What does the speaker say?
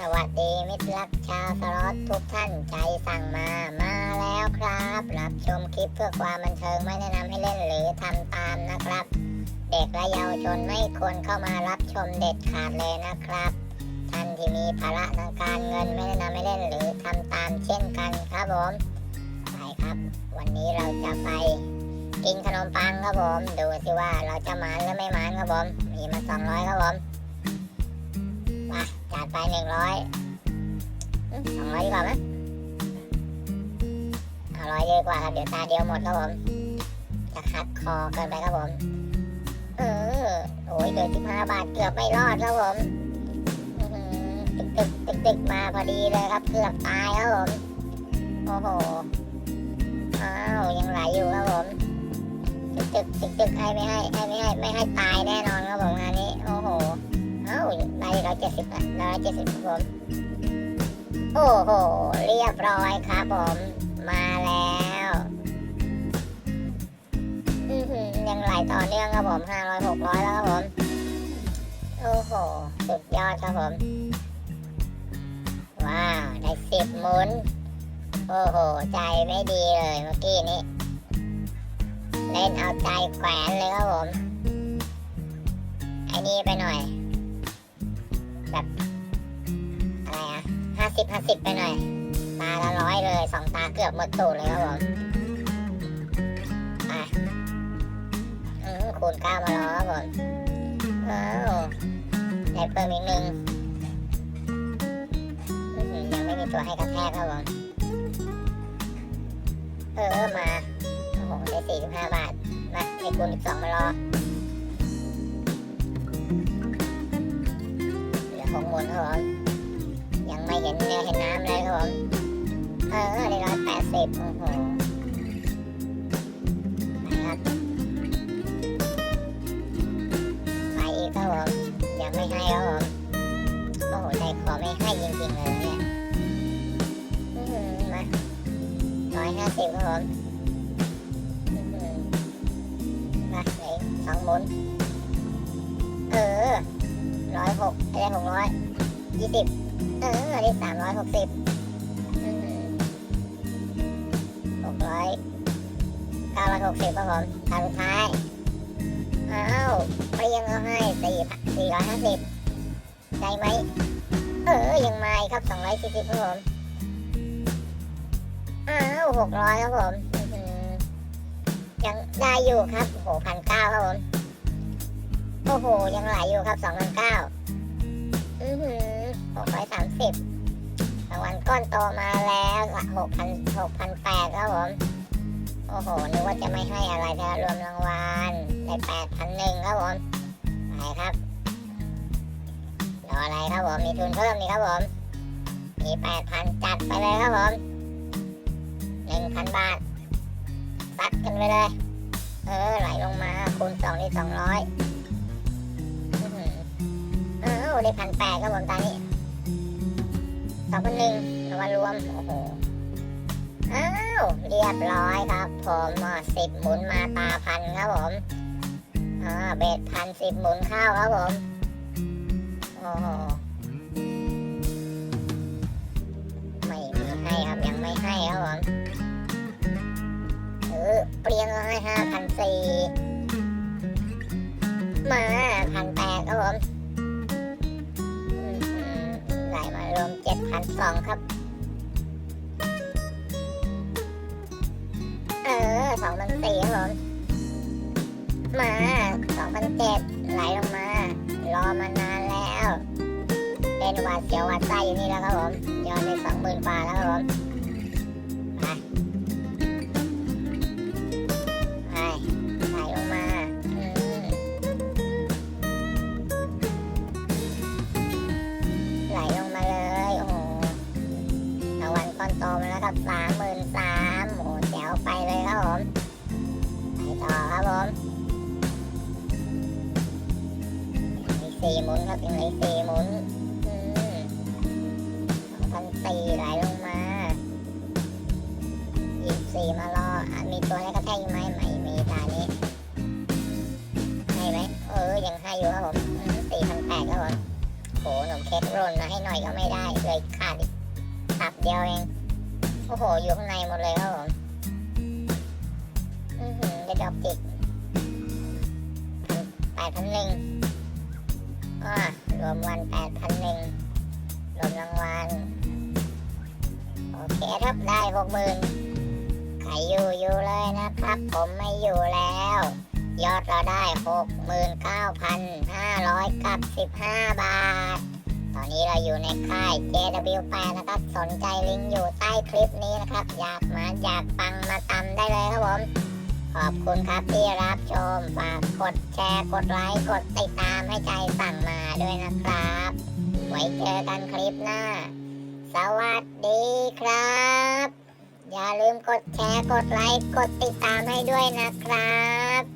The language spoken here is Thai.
สวัสดีมิตรรักชาวสล็อตทุกท่านใจสั่งมามาแล้วครับ รับชมคลิปเพื่อความบันเทิงไม่แนะนำให้เล่นหรือทำตามนะครับ เด็กและเยาวชนไม่ควรเข้ามารับชมเด็ดขาดเลยนะครับ ท่านที่มีภาระทางการเงินไม่แนะนำให้เล่นหรือทำตามเช่นกันครับผมไปครับ วันนี้เราจะไปกินขนมปังครับผม ดูสิว่าเราจะหมานหรือไม่หมานครับผม มีมาสองร้อยครับผม มาดไปหนึ่งร้อยสองร้อยดีกว่าไหมเอาร้อยดีกว่าครับเดี๋ยวตาเดียวหมดครับผมจะคัดคอเกินไปครับผม เออโอ้ยเดือนสิบห้าบาทเกือบไม่รอดครับผมตึกตึกตึกตึกมาพอดีเลยครับเกือบตายครับผมโอ้โหอ้าวยังไหลอยู่ครับผมตึกตึกตึกตึกให้ไม่ให้ให้ไม่ให้ไม่ให้ตายแน่นอน เจ็ดสิบละร้อยเจ็ดสิบครับผม โอ้โห เรียบร้อยครับผม มาแล้ว อือหือยังไหลต่อเนื่องครับผมห้าร้อยหกร้อยแล้วครับผม โอ้โห สุดยอดครับผม ว้าว ได้สิบหมุน โอ้โห ใจไม่ดีเลยเมื่อกี้นี้ เล่นเอาใจแขวนเลยครับผม ไอ้นี่ไปหน่อย แบบอะไรอะห้าสิบห้าสิบไปหน่อย ตาละร้อยเลยสองตาเกือบหมดตูดเลยครับผมไปอืมคูณเก้ามาแล้วครับผมอ้าวได้เพิ่มอีกหนึ่งยังไม่มีตัวให้กระแทกครับผมเออมาโอ้โหได้สี่สิบห้าบาท มาให้คูณอีกสองมารอ เหลือหกหมุนครับผมยังไม่เห็นเนื้อเห็นน้ำเลยครับผมเออได้ร้อยแปดสิบโอ้โหนะครับไปอีกครับผมยังไม่ให้ครับผมโอ้โหใจคอไม่ให้จริงๆเลยเนี่ยมาร้อยห้าสิบครับผมมาไหนสองหมุนเออ ร้อยหกได้หกร้อยยี่สิบเออได้สามร้อยหกสิบหกร้อยเก้าร้อยหกสิบครับผมทางสุดท้ายอ้าวไปยังเอาให้สี่สี่ร้อยห้าสิบได้ไหมเออยังมาครับสองร้อยสี่สิบครับผมอ้าวหกร้อยครับผมยังได้อยู่ครับโหพันเก้าครับผม โอ้โห ยังไหลอยู่ครับสองพันเก้าอือหือหกร้อยสามสิบรางวัลก้อนโตมาแล้วหกพันหกพันแปดครับผม โอ้โห นึกว่าจะไม่ให้อะไรแต่รวมรางวัลได้แปดพันหนึ่งครับผม ไปครับรออะไรครับผม มีทุนเพิ่มนี่ครับผม มีแปดพันจัดไปเลยครับผมหนึ่งพันบาทซัดกันไปเลย เออ ไหลลงมาคูณสองนี่สองร้อย อ้าวได้พันแปดครับผมตอนนี้สองพันหนึ่งรางวัลรวม โอ้โห อ้าว เรียบร้อยครับ ผมสิบหมุนมาตาพันครับผมอ่าเบ็ดพันสิบหมุนเข้าครับผม โอ้โห ไม่มีให้ครับยังไม่ให้ครับผมเออเปลี่ยนให้ห้าพันสี่มา พันสองครับ เออสองพันสี่ครับผมมาสองพันเจ็ดไหลลงมา รอมานานแล้ว เป็นหวาดเสียวหวาดไส้อยู่นี่แล้วครับผม ยอดในสองหมื่นกว่าแล้วครับผม สี่หมุนครับยังมีสี่หมุนพันสี่ไหลลงมายี่สิบสี่มารออะมีตัวให้กระแทกไหมไม่มีตานี้ให้ไหมเออยังให้อยู่ครับผมสี่พันแปดครับผมโหหนมเค้กร่นมาให้หน่อยก็ไม่ได้เลยขาดอีกตับเดียวเองโอ้โห อยู่ข้างในหมดเลยครับผมอือหือจะดอกจิกแปดพันหนึ่ง วมวันแปดพันหนึ่งรวมรางวัลโอเคครับได้หกหมื่นใครอยู่อยู่เลยนะครับ ผมไม่อยู่แล้ว ยอดเราได้หกหมื่นเก้าพันห้าร้อยกับสิบห้าบาท ตอนนี้เราอยู่ในค่าย JW8 นะครับ สนใจลิงก์อยู่ใต้คลิปนี้นะครับ อยากมาอยากฟังมาตำได้เลยครับผม ขอบคุณครับที่รับชม ฝากกดแชร์ กดไลค์ กดติดตามให้ใจสั่งมาด้วยนะครับ ไว้เจอกันคลิปหน้า สวัสดีครับ อย่าลืมกดแชร์ กดไลค์ กดติดตามให้ด้วยนะครับ